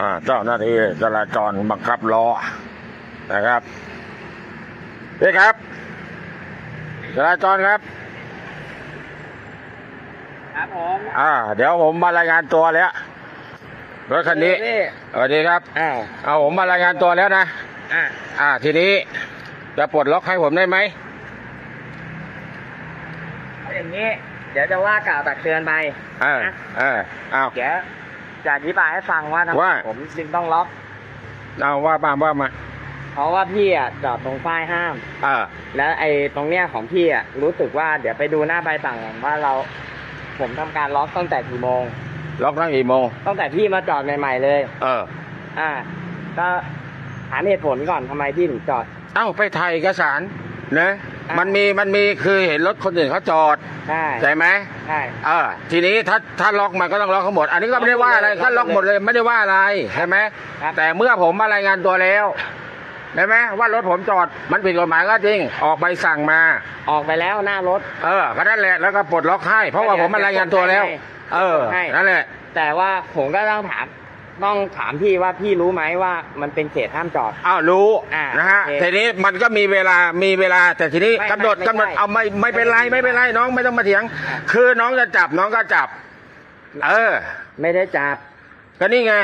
อ่าเจ้าหน้าที่จราจรบังคับล้อนะครับพี่ครับจราจรครับ ครับผมอ่า เดี๋ยวผมมารายงานตัวแล้วรถคันนี้พี่สวัสดีครับอ้าวเอาผมมารายงานตัวแล้วนะอะอ่า ทีนี้จะปลดล็อกให้ผมได้ไหมเอาอย่างนี้ เดี๋ยวจะว่ากล่าวตักเตือนไปเออนะเออเอาเดี๋ยว จะอธิบายให้ฟังว่าทำไมว่า ผมจึงต้องล็อก เอาว่ามาว่ามาเพราะว่าพี่อะจอดตรงป้ายห้าม เออ แล้วไอ้ตรงเนี้ยของพี่อะรู้สึกว่าเดี๋ยวไปดูหน้าใบสั่งก่อนว่าเรา ผมทำการล็อกตั้งแต่กี่โมง ล็อกตั้งกี่โมงตั้งแต่พี่มาจอดใหม่ๆเลย เออ อ่า ก็หาเหตุผลก่อนทำไมพี่ถึงจอด เอ้าไปถ่ายเอกสารนะอะ มันมีมันมีคือเห็นรถคนอื่นเขาจอดใช่ใช่ไหมใช่ เออทีนี้ถ้าถ้าล็อกมันก็ต้องล็อกทั้งหมด อันนี้ก็ไม่ได้ว่าอะไรล็ก็อกหมดเลยล็อกหมดเลยไม่ได้ว่าอะไรใช่ไหมครับแต่เมื่อผมมารายงานตัวแล้วใช่ไหมว่ารถผมจอดมันผิดกฎหมายก็จริง ออกใบสั่งมา ออกไปแล้วหน้ารถ เออก็นั่นแหละแล้วก็ปลดล็อกให้ เพราะว่าผมมารายงานตัวแล้ว เออให้นั่นแหละ แต่ว่าผมก็ต้องถาม ต้องถามพี่ว่าพี่รู้ไหมว่ามันเป็นเขตห้ามจอด อ้าวรู้อ่านะฮะโอเคทีนี้มันก็มีเวลามีเวลาแต่ทีนี้ไม่กำหนดไม่กำหนดไม่เอาไม่ไม่เป็นไรไม่เป็นไรน้องไม่ต้องมาเถียง อ่าคือน้องจะจับน้องก็จับ เออ ไม่ได้จับก็นี่ไง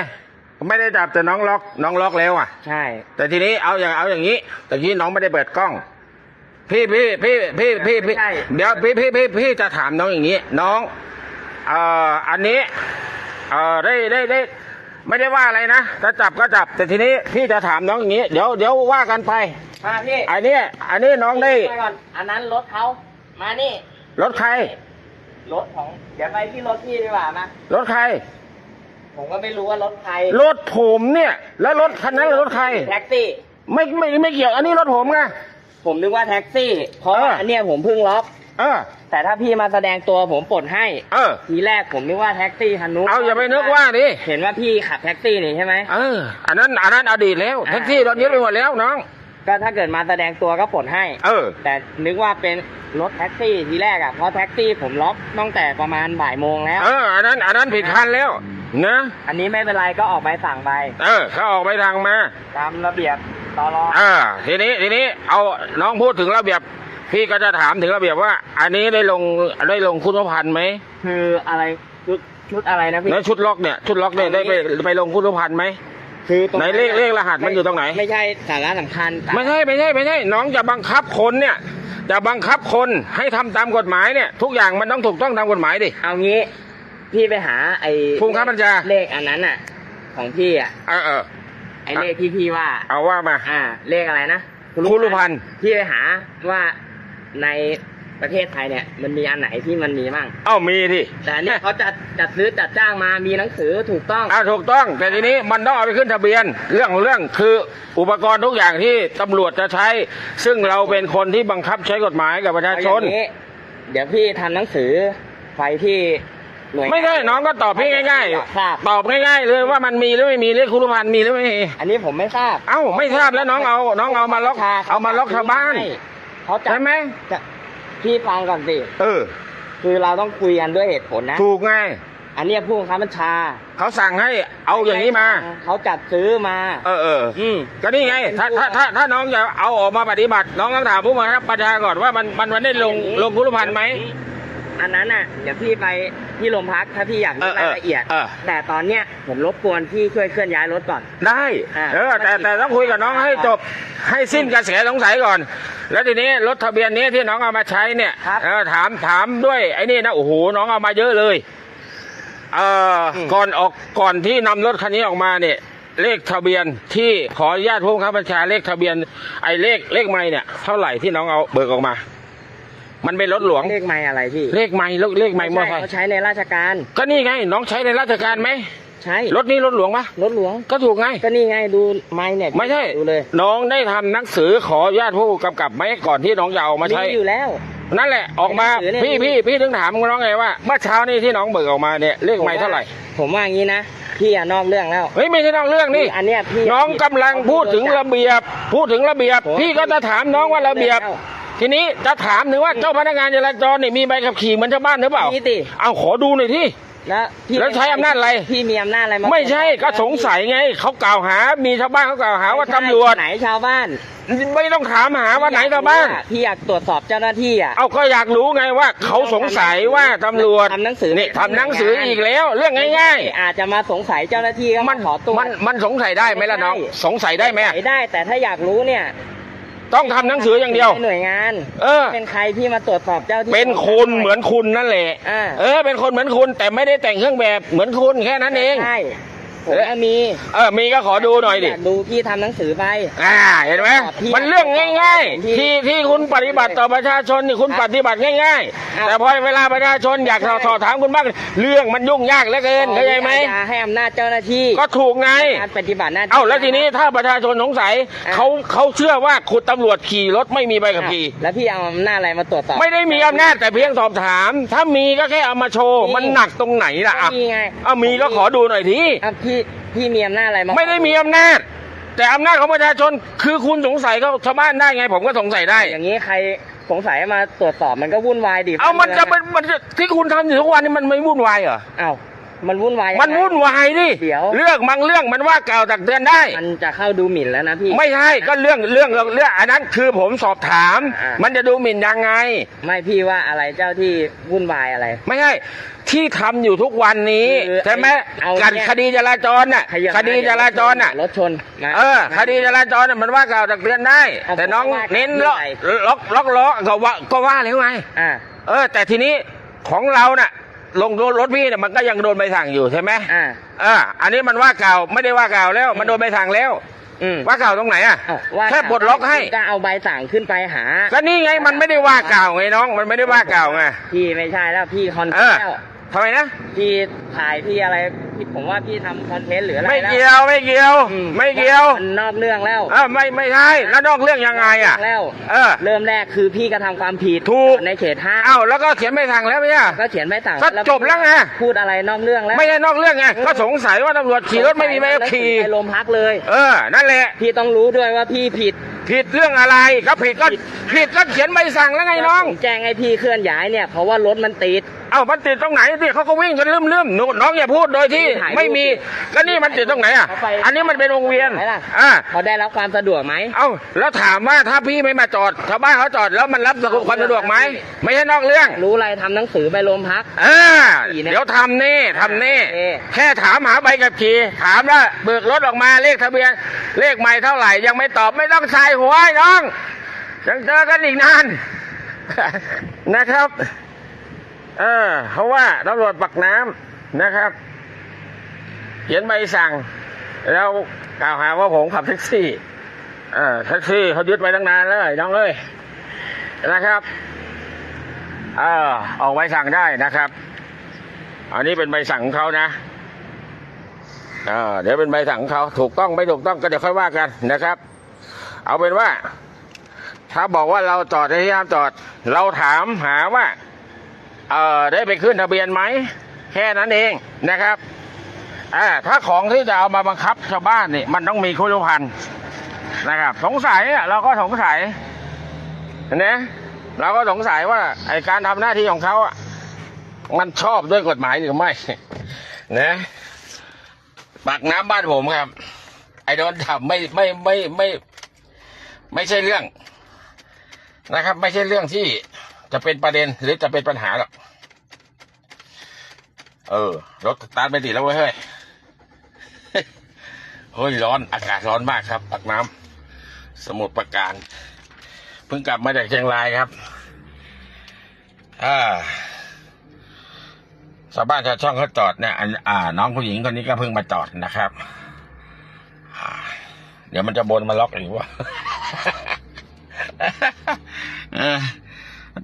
ไม่ได้จับแต่น้องล็อก น้องล็อกแล้วอะ ใช่ แต่ทีนี้เอาอย่างเอาอย่างนี้ แต่ทีนี้น้องไม่ได้เปิดกล้อง พี่พี่พี่พี่พี่พี่เดี๋ยวพี่พี่พี่พี่จะถามน้องอย่างนี้ น้องเอ่ออันนี้เอ่อได้ได้ได้ ไม่ได้ว่าอะไรนะจะจับก็จับ แต่ทีนี้พี่จะถามน้องอย่างนี้ เดี๋ยวเดี๋ยวว่ากันไปมาพี่อันนี้อันนี้น้องได้ไปก่อนอันนั้นรถเขามานี่ รถใคร รถของ เดี๋ยวไปที่รถพี่ดีกว่านะรถใคร ผมก็ไม่รู้ว่ารถใคร รถผมเนี่ย แล้วรถคันนั้นรถใคร แท็กซี่ ไม่ไม่ไม่เกี่ยว อันนี้รถผมไง ผมนึกว่าแท็กซี่ เพราะเออว่าอันเนี้ยผมเพิ่งล็อก เออ แต่ถ้าพี่มาแสดงตัวผมปลดให้ เออ ทีแรกผมนึกว่าแท็กซี่คันนู้นเอาอย่าไปนึกว่าดิเห็นว่าพี่ขับแท็กซี่นี่ใช่ไหมเออ อันนั้นอันนั้นอดีตแล้วอ่าแท็กซี่รถยึดไปหมดแล้วน้อง ก็ถ้าเกิดมาแสดงตัวก็ปลดให้ เออ แต่นึกว่าเป็นรถแท็กซี่ทีแรกอะเพราะแท็กซี่ผมล็อกตั้งแต่ประมาณบ่ายโมงแล้ว เออ อันนั้นอันนั้นผิดคันแล้วนะ อันนี้ไม่เป็นไรก็ออกใบสั่งไป เออเขาออกไปทางมา ตามระเบียบตอรอเออ ทีนี้ทีนี้เอาน้องพูดถึงระเบียบ พี่ก็จะถามถึงระเบียบว่า อันนี้ได้ลงได้ลงคุณพันธ์ไหมคืออะไรชุดชุดอะไรนะพี่ แล้วชุดล็อกเนี่ยชุดล็อกเนี่ยได้ไปไปลงคุณพันธ์ไหมคือตรงไหนเลขเลขรหัสมันอยู่ตรงไหน ไม่ใช่สาระสำคัญแต่ไม่ใช่ไม่ใช่ไม่ใช่น้องจะบังคับคนเนี่ยจะบังคับคนให้ทำตามกฎหมายเนี่ย ทุกอย่างมันต้องถูกต้องตามกฎหมายดิเอางี้ พี่ไปหาไอ้ผู้บังคับบัญชาเลขอันนั้นอะ ของพี่อะเออเออไอ้เลขที่พี่ว่า เอาว่ามา อ่า เลขอะไรนะคุรุพันธ์พี่ไปหาว่า ในประเทศไทยเนี่ยมันมีอันไหนที่มันมีมั่งเอ้ามีที่แต่อันเนี้ยเขาจัดจัดซื้อจัดจ้างมามีหนังสือถูกต้องอ่าถูกต้อง แต่ทีนี้มันต้องเอาไปขึ้นทะเบียน เรื่องของเรื่องคืออุปกรณ์ทุกอย่างที่ตำรวจจะใช้ ซึ่งเราเป็นคนที่บังคับใช้กฎหมายกับประชาชน เอาอย่างนี้เดี๋ยวพี่ทำหนังสือไปที่หน่วยงาน ไม่ใช่น้องก็ตอบพี่ง่ายทราบๆ ตอบง่ายๆเลยว่ามันมีหรือไม่มีเลขคุรุพันธ์มีหรือไม่มีอันนี้ผมไม่ทราบ เอ้าไม่ทราบแล้วน้องเอา น้องเอามาล็อก เอามาล็อกชาวบ้าน เขาจัดใช่ไหมจะพี่ฟังก่อนสิเออ คือเราต้องคุยกันด้วยเหตุผลนะถูกไงอันเนี้ยผู้บังคับบัญชา เขาสั่งให้เอาอย่างนี้มา เขาจัดซื้อมา เออเอออืมก็นี่ไง ถ้าถ้าถ้าถ้าน้องจะเอาออกมาปฏิบัติ น้องต้องถามผู้บังคับบัญชาก่อนว่ามันมันมันได้ลงลงคุรุพันธ์ไหมอันนั้นน่ะ เดี๋ยวพี่ไป ที่โรงพักถ้าพี่อยากรู้เออเอราอยละเอียดเออ แต่ตอนเนี้ยผมรบกวนพี่ช่วยเคลื่อนย้ายรถก่อน ได้อ่าเออแต่แต่ต้องคุยกับน้องให้จบให้สิ้นกระแสสงสัยก่อน แล้วทีนี้รถทะเบียนนี้ที่น้องเอามาใช้เนี่ยครับ เออถามถามด้วยไอ้นี่นะโอ้โหน้องเอามาเยอะเลยเอ่ออมก่อนออกก่อนที่นำรถคันนี้ออกมาเนี่ย เลขทะเบียนที่ขออนุญาตผู้บังคับบัญชาเลขทะเบียนไอ้เลขเลขไม่เนี่ยเท่าไหร่ที่น้องเอาเบิกออกมา มันเป็นรถหลวง เลขไม่อะไรพี่เลขไม่เลขเลขไม่มอเตอร์ไซเขาค์ใช้ในราชการ ก็นี่ไง น้องใช้ในราชการไหมใช้รถนี้รถหลวงปะรถหลวงก็ถูกไง ก็นี่ไงดูไม่เนี่ยไม่ใช่ดูเลยน้องได้ทำหนังสือขออนุญาตผู้กำกับไหมก่อนที่น้องจะเอามาใช้มีอยู่แล้ว นั่นแหละออกมาหนังสือเนี่ยพี่มีพี่พี่ถึงถามน้องไงว่าเมื่อเช้านี้ที่น้องเบิกออกมาเนี่ยเลขไม่เท่าไหร่ ผมว่าอย่างนี้นะพี่อะนอกเรื่องแล้วเฮ้ยไม่ใช่น้องเรื่องนี่อันเนี้ยพี่น้องกำลังพูดถึงระเบียบ พูดถึงระเบียบผมพี่ก็จะถามน้องว่าระเบียบ ทีนี้จะถามถึงว่าเจ้าพนักงานจราจรเนี่ยมีใบขับขี่เหมือนชาวบ้านหรือเปล่า มีติเอาขอดูหน่อยที่ แล้วพี่แล้วใช้อำนาจอะไร พี่มีอำนาจอะไรมาไม่ใช่ตรวจสอบก็สงสัยไงเขากล่าวหา มีชาวบ้านเขากล่าวหาว่าไม่ใช่ตำรวจไหนชาวบ้าน ไม่ต้องถามหาว่าไหนชาวบ้านพี่อยากตรวจสอบเจ้าหน้าที่อะเอาก็อยากรู้ไงว่าเขาสงสัยว่าตำรวจทำหนังสือนี่ทำหนังสืออีกแล้ว เรื่องง่ายอาจจะมาสงสัยเจ้าหน้าที่ก็ๆมามันขอตรวจมันมันสงสัยได้ไหมล่ะน้องไม่ได้สงสัยได้ไหมอะใส่ได้แต่ถ้าอยากรู้เนี่ย ต้องทำหนังสืออย่างเดียวให้หน่วยงาน เออ เป็นใครที่มาตรวจสอบเจ้าที่เป็นคนเหมือนคุณนั่นแหละ อ่า เออ เป็นคนเหมือนคุณแต่ไม่ได้แต่งเครื่องแบบเหมือนคุณแค่นั้นเอง ใช่ ผมก็มีเออมีก็ขอดูหน่อยดิากดูพี่ทำหนังสือไป อ่าเห็นไหมพี่มันเรื่องง่ายพี่ๆที่ที่คุณปฏิบัติต่อประชาชนนี่คุณอะปฏิบัติง่ายอะๆแต่พอเวลาประชาชนอยากสอบสอบถามคุณบ้างเรื่องมันยุ่งยากเหลือเกินเข้าใจไหมอย่าให้อำนาจเจ้าหน้าที่ก็ถูกไงการปฏิบัติหน้าที่ เอ้าแล้วทีนี้ถ้าประชาชนสงสัยอะ เขาเขาเชื่อว่าคุณตำรวจขี่รถไม่มีใบขับขี่ แล้วพี่เอาอำนาจอะไรมาตรวจสอบ ไม่ได้มีอำนาจแต่เพียงสอบถาม ถ้ามีก็แค่เอามาโชว์ มี มันหนักตรงไหนล่ะก็อะมีไงเอามีก็ขอดูหน่อยที อะพี่พี่มีอำนาจอะไรมาไม่ได้มีอำนาจ แต่อำนาจของประชาชนคือคุณสงสัยก็ชาวบ้านได้ไง ผมก็สงสัยได้ อย่างนี้ใครสงสัยมาตรวจสอบมันก็วุ่นวายดิเอามันจะเป็นมันจะที่คุณทำอยู่ทุกวันนี้มันไม่วุ่นวายเหรอเอ้า มันวุ่นวายยังไง มันวุ่นวายดิเดี๋ยว เรื่องบางเรื่องมันว่ากล่าวตักเตือนได้ มันจะเข้าดูหมิ่นแล้วนะพี่ ไม่ใช่ก็เรื่องเรื่องเรื่องเรื่องอันนั้นคือผมสอบถาม อ่ามั มันจะดูหมิ่นยังไง ไม่พี่ว่าอะไรเจ้าที่วุ่นวายอะไร ไม่ใช่ที่ทำอยู่ทุกวันนี้คือใช่ไหมเอากันเนี่ยคดีจราจรน่ะ ขยับคดีจราจรน่ะ รถชนมา เออคดีจราจรน่ะมันว่ากล่าวตักเตือนได้ เอาแต่น้องผมว่าเน้นเรื่ล็อองกอะไร ล็อกล็อกล้อก็ว่าก็ว่าแล้วไง อ่า เออ แต่ทีนี้ของเราน่ะ ลงรถพี่เนี่ยมันก็ยังโดนใบสั่งอยู่ใช่ไหมอ่าเอออันนี้มันว่ากล่าวไม่ได้ว่ากล่าวแล้ว มันโดนใบสั่งแล้ว อืมว่ากล่าวตรงไหนอะ เอ้าว่าแค่ปลดล็อกให้ ก็เอาใบสั่งขึ้นไปหา ก็นี่ไงมันไม่ได้ว่ากล่าวไงน้อง มันไม่ได้ว่ากล่าวไง พี่ไม่ใช่แล้วพี่คอนเทเอนอต์แล้ว ทำไมนะ พี่ถ่ายพี่อะไรพี่ผมว่าพี่ทำคอนเทนต์หรืออะไรไม่แล้วเกี่ยวไม่เกี่ยว อืไม่เกี่ยวมันนอกเรื่องแล้วเออไม่ไม่ใช่แล้วนอกเรื่องยังไงอะ แล้วเออ เริ่มแรกคือพี่กระทำความผิดถูก ในเขตห้าเอ้าแล้วก็เขียนใบสั่งแล้วไม่ใช่ก็เขียนใบสั่งก็จบแล้วไง พูดอะไรนอกเรื่องแล้วไม่ใช่นอกเรื่องไงก็สงสัยว่าตำรวจขี่รถไม่มีใบขับขี่ไปโรงพักเลย เออ นั่นแหละ พี่ต้องรู้ด้วยว่าพี่ผิด ผิดเรื่องอะไรก็ผิดก็ผิดก็เขียนใบสั่งแล้วไงน้อง ผมแจ้งให้พี่เคลื่อนย้ายเนี่ยเพราะว่ารถมันติดเอ้ามันติดตรงไหนที่เขาก็วิ่งกันลืมลืมๆหนูน้องอย่าพูดโดยที่ถ่ายรูปไม่มีก็นี่มันติดตรงไหนอะเอาไปอันนี้มันเป็นวงเวียนไหนล่ะอ่าเขาได้รับความสะดวกไหมเอ้าแล้วถามว่าถ้าพี่ไม่มาจอดชาวบ้านเขาจอดแล้วมันรับความสะดวกไหมไม่ใช่นอกเรื่อง รู้อะไรทำหนังสือไปโรงพักเออดีนะเดี๋ยวทำนี่ทำนี่เอ๊ะแค่ถามหาใบขับขี่ถามแล้วเบิกรถออกมาเลขทะเบียนเลขใหม่เท่าไหร่ยังไม่ตอบไม่ต้องใส่หัวไอ้น้องยังเจอกันอีกนานนะครับ เออเพราะว่าตำรวจปักน้ำนะครับ เขียนใบสั่ง แล้วกล่าวหาว่าผมขับแท็กซี่เออแท็กซี่เขายึดไปตั้งนานแล้วไอ้น้องเอ้ยนะครับเออออกใบสั่งได้นะครับ อันนี้เป็นใบสั่งของเขานะเออเดี๋ยวเป็นใบสั่งของเขาถูกต้องไม่ถูกต้องก็เดี๋ยวค่อยว่ากันนะครับ เอาเป็นว่า ถ้าบอกว่าเราจอดที่ห้ามจอด เราถามหาว่า เออได้ไปขึ้นทะเบียนไหมแค่นั้นเองนะครับอ่าถ้าของที่จะเอามาบังคับชาวบ้านนี่มันต้องมีคุณพันธ์นะครับ สงสัยเราก็สงสัยนะเราก็สงสัยว่าไอการทำหน้าที่ของเขาอะมันชอบด้วยกฎหมายหรือไม่นะปากน้ำบ้านผมครับ ไอโดนทำไม่ไม่ไม่ไม่ ไม่ใช่เรื่องนะครับ ไม่ใช่เรื่องที่ จะเป็นประเด็นหรือจะเป็นปัญหาหรอกเออ รถสตาร์ทไม่ติดแล้วเว้ยเฮ้ยเฮ้ยร้อนอากาศร้อนมากครับปากน้ำสมุทรปราการ เพิ่งกลับมาจากเชียงรายครับอ่าชาวบ้านชาวช่องเขาจอดเนี่ยอ่า น้องผู้หญิงคนนี้ก็เพิ่งมาจอดนะครับ เดี๋ยวมันจะบนมาล็อกอีกว่า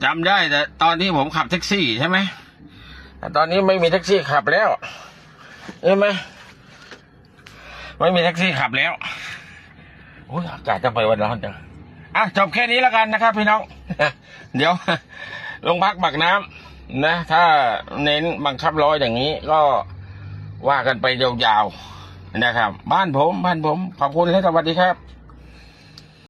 จำได้แต่ตอนที่ผมขับแท็กซี่ใช่ไหมแต่ตอนนี้ไม่มีแท็กซี่ขับแล้วใช่ไหมไม่มีแท็กซี่ขับแล้วโอ้ยอากาศจะไปวันร้อนจังอะจบแค่นี้แล้วกันนะครับ พี่น้องเดี๋ยวลงพักบักน้ำนะ ถ้าเน้นบังคับร้อยอย่างนี้ ก็ว่ากันไปยาวๆนะครับ บ้านผมบ้านผม ขอบคุณและสวัสดีครับ